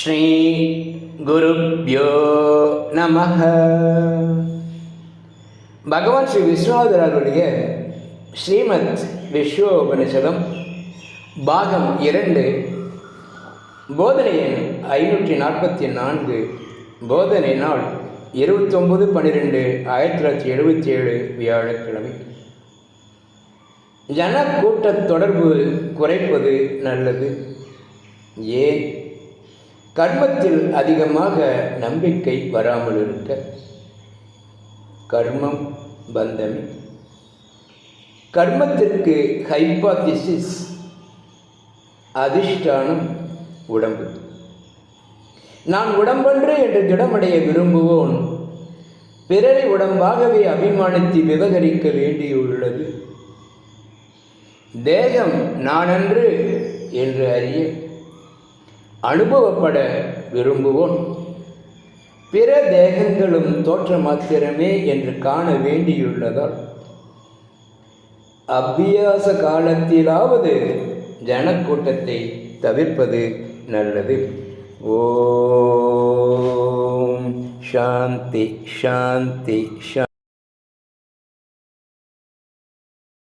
ஸ்ரீ குருப்யோ நம பகவான் ஸ்ரீ விஸ்வநாதர் அவருடைய ஸ்ரீமத் விஸ்வோபனிஷதம் பாகம் இரண்டு போதனையின் ஐநூற்றி நாற்பத்தி நான்கு போதனை நாள் இருபத்தொம்பது பன்னிரெண்டு ஆயிரத்தி தொள்ளாயிரத்தி எழுபத்தி ஏழு வியாழக்கிழமை. ஜனக்கூட்ட தொடர்பு குறைப்பது நல்லது. ஏன்? கர்மத்தில் அதிகமாக நம்பிக்கை வராமல் இருக்க. கர்மம் பந்தமி. கர்மத்திற்கு ஹைபாத்திசிஸ் அதிஷ்டானம் உடம்பு. நான் உடம்பன்று என்று திடமடைய விரும்புவோன். பிறரை உடம்பாகவே அபிமானித்து விவகரிக்க வேண்டியுள்ளது. தேகம் நானன்று என்று அறிய அனுபவப்பட விரும்புவோம். பிற தேகங்களும் தோற்ற மாத்திரமே என்று காண வேண்டியுள்ளதால் அபியாச காலத்திலாவது ஜனக்கூட்டத்தை தவிர்ப்பது நல்லது. ஓம். சாந்தி சாந்தி ஷா